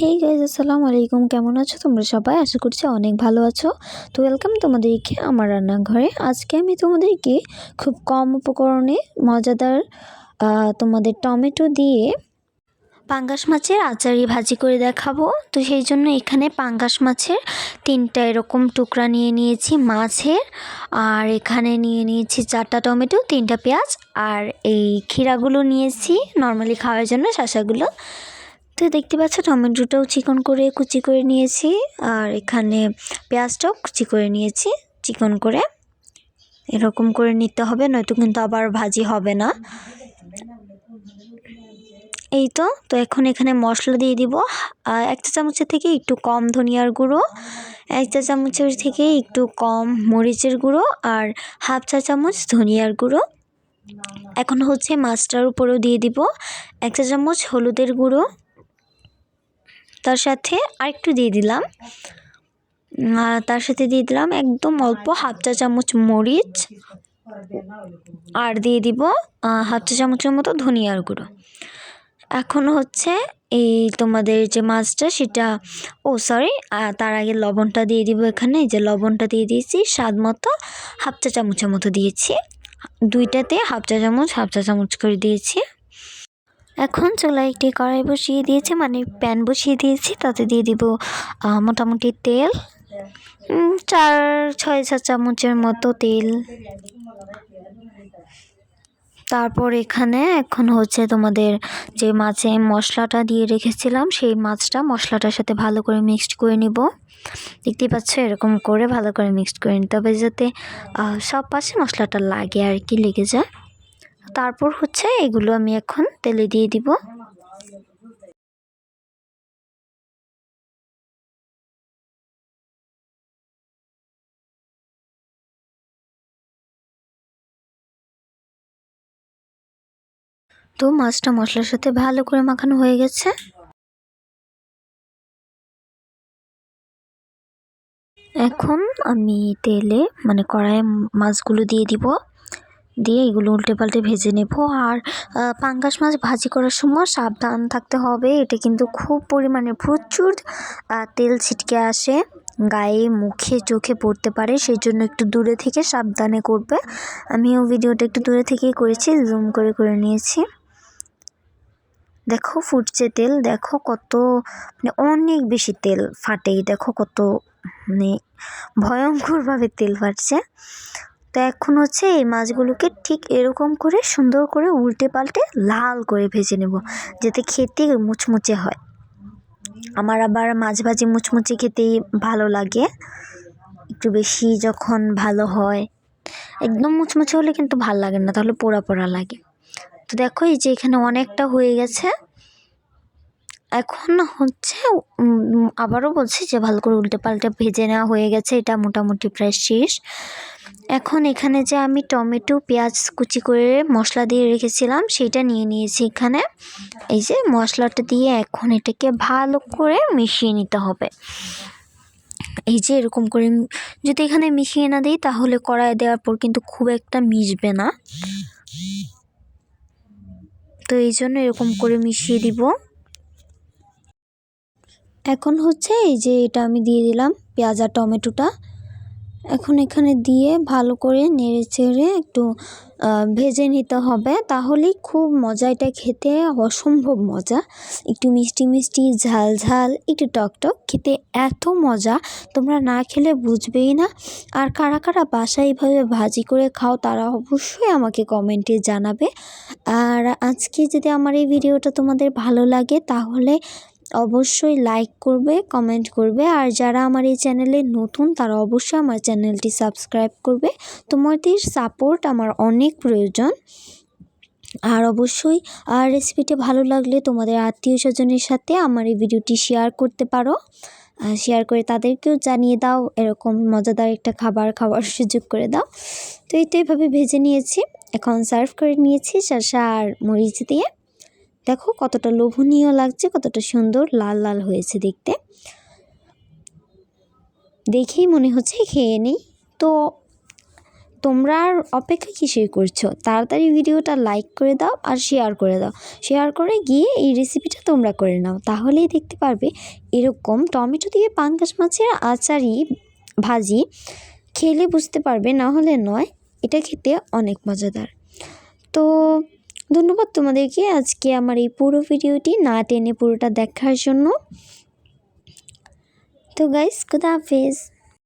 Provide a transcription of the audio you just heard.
Hey guys আসসালামু আলাইকুম। কেমন আছো তোমরা সবাই? আশা করছি অনেক ভালো আছো। তো ওয়েলকাম তোমাদেরকে আমার রান্নাঘরে। আজকে আমি তোমাদেরকে খুব কম উপকরণে মজাদার তোমাদের টমেটো দিয়ে পাঙ্গাস মাছের আচারি ভাজি করে দেখাবো। তো সেই জন্য এখানে পাঙ্গাস মাছের তিনটা এরকম টুকরা নিয়ে নিয়েছি মাছের, আর এখানে নিয়ে নিয়েছি চারটা টমেটো, তিনটা পেঁয়াজ, আর এই ক্ষীরাগুলো নিয়েছি। নর্মালি খাওয়ার জন্য শসাগুলো। তো দেখতে পাচ্ছ টমেটোটাও চিকন করে কুচি করে নিয়েছি। আর এখানে পেঁয়াজটাও কুচি করে নিয়েছি, চিকন করে। এরকম করে নিতে হবে, নয়তো কিন্তু আবার ভাজি হবে না। এই তো তো এখন এখানে মশলা দিয়ে দিব। আর এক চা চামচের থেকে একটু কম ধনিয়ার গুঁড়ো এক চা চামচের থেকে একটু কম মরিচের গুঁড়ো, আর হাফ চা চামচ ধনিয়ার গুঁড়ো। এখন হচ্ছে মাছটার উপরেও দিয়ে দিব। এক চা চামচ হলুদের গুঁড়ো তার সাথে আরেকটু দিয়ে দিলাম। তার সাথে দিয়ে দিলাম একদম অল্প হাফ চা চামচ মরিচ আর দিয়ে দিব হাফ চা চামচের মতো ধনিয়ার গুঁড়ো। এখন হচ্ছে এই তোমাদের যে মাছটা সেটা, ও সরি তার আগে লবণটা দিয়ে দিব এখানে যে লবণটা দিয়ে দিয়েছি, স্বাদ মতো হাফ চা চামচের মতো দিয়েছি। দুইটাতে হাফ চা চামচ, হাফ চা চামচ করে দিয়েছি। এখন চুলায় একটি কড়াই বসিয়ে দিয়েছি মানে প্যান বসিয়ে দিয়েছি, তাতে দিয়ে দিব মোটামুটি তেল। চার, ছয় চা চামচের মতো তেল। তারপর এখানে এখন হচ্ছে তোমাদের যে মাছে মশলাটা দিয়ে রেখেছিলাম, সেই মাছটা মশলাটার সাথে ভালো করে মিক্সড করে নিব। দেখতেই পাচ্ছ, এরকম করে ভালো করে মিক্সড করে নিতে হবে যাতে সব পাশে মশলাটা লাগে আর কি, লেগে যায়। তারপর হচ্ছে এগুলো আমি এখন তেলে দিয়ে দিব। তো মাছটা মশলার সাথে ভালো করে মাখানো হয়ে গেছে। এখন আমি তেলে মানে কড়াইয়ে মাছগুলো দিয়ে দিব। দিয়ে এগুলো উল্টে পাল্টে ভেজে নেব। আর পাঙ্গাস মাছ ভাজি করার সময় সাবধান থাকতে হবে। এটা কিন্তু খুব পরিমাণে প্রচুর তেল ছিটকে আসে। গায়ে, মুখে, চোখে পড়তে পারে। সেই জন্য একটু দূরে থেকে সাবধানে করবে। আমিও ভিডিওটা একটু দূরে থেকেই করেছি, জুম করে করে নিয়েছি। দেখো ফুটছে তেল। দেখো কত মানে অনেক বেশি তেল ফাটে। দেখো কত মানে ভয়ঙ্করভাবে তেল ফাটছে। তো এখন হচ্ছে এই মাছগুলোকে ঠিক এরকম করে সুন্দর করে উল্টে পাল্টে লাল করে ভেজে নেব, যাতে খেতে মুচমুচে হয়। আমার আবার মাছ ভাজি মুচমুচে খেতেই ভালো লাগে। একটু বেশি যখন ভালো হয়, একদম মুচমুচে হলে কিন্তু ভালো লাগে না, তাহলে পোড়া পোড়া লাগে। তো দেখো এই যে এখানে অনেকটা হয়ে গেছে। এখন হচ্ছে আবারও বলছি যে ভালো করে উল্টে পাল্টে ভেজে নেওয়া হয়ে গেছে, এটা মোটামুটি প্রায় শেষ। এখন এখানে যে আমি টমেটো, পেঁয়াজ কুচি করে মশলা দিয়ে রেখেছিলাম, সেটা নিয়ে নিয়েছি এখানে। এই যে মশলাটা দিয়ে এখন এটাকে ভালো করে মিশিয়ে নিতে হবে। এই যে এরকম করে, যদি এখানে মিশিয়ে না দিই, তাহলে কড়াই দেওয়ার পর কিন্তু খুব একটা মিশবে না। তো এই জন্য এরকম করে মিশিয়ে দিব। এখন হচ্ছে এই যে এটা আমি দিয়ে দিলাম পেঁয়াজ আর টমেটোটা। এখন এখানে দিয়ে ভালো করে নেড়ে চেড়ে একটু ভেজে নিতে হবে। তাহলেই খুব মজা, এটা খেতে অসম্ভব মজা। একটু মিষ্টি মিষ্টি, ঝাল ঝাল, একটু টক টক, খেতে এত মজা। তোমরা না খেলে বুঝবেই না। আর কারা কারা বাসায় এইভাবে ভাজি করে খাও, তারা অবশ্যই আমাকে কমেন্টে জানাবে। আর আজকে যদি আমার এই ভিডিওটা তোমাদের ভালো লাগে, তাহলে অবশ্যই লাইক করবে কমেন্ট করবে। আর যারা আমার এই চ্যানেলে নতুন, তারা অবশ্যই আমার চ্যানেলটি সাবস্ক্রাইব করবে। তোমাদের সাপোর্ট আমার অনেক প্রয়োজন। আর অবশ্যই আর রেসিপিটা ভালো লাগলে তোমাদের আত্মীয় স্বজনের সাথে আমার এই ভিডিওটি শেয়ার করতে পারো। শেয়ার করে তাদেরকেও জানিয়ে দাও, এরকম মজাদার একটা খাবার খাওয়ার সুযোগ করে দাও। তো এই তো এইভাবে ভেজে নিয়েছি। এখন সার্ভ করে নিয়েছি, শসা আর মরিচ দিয়ে। দেখো কতটা লোভনীয় লাগছে, কতটা সুন্দর, লাল লাল হয়েছে দেখতে। দেখেই মনে হচ্ছে খেয়ে নেই। তো তোমরা আর অপেক্ষা কিসের করছ? তাড়াতাড়ি ভিডিওটা লাইক করে দাও আর শেয়ার করে দাও। শেয়ার করে গিয়ে এই রেসিপিটা তোমরা করে নাও। তাহলেই দেখতে পারবে এরকম টমেটো দিয়ে পাঙ্গাস মাছের আচারি ভাজি খেলে বুঝতে পারবে, না হলে নয়, এটা খেতে অনেক মজাদার। ধন্যবাদ তোমাদেরকে আজকে আমার এই পুরো ভিডিওটি না টেনে পুরোটা দেখার জন্য। তো গাইস খুদা হাফেজ।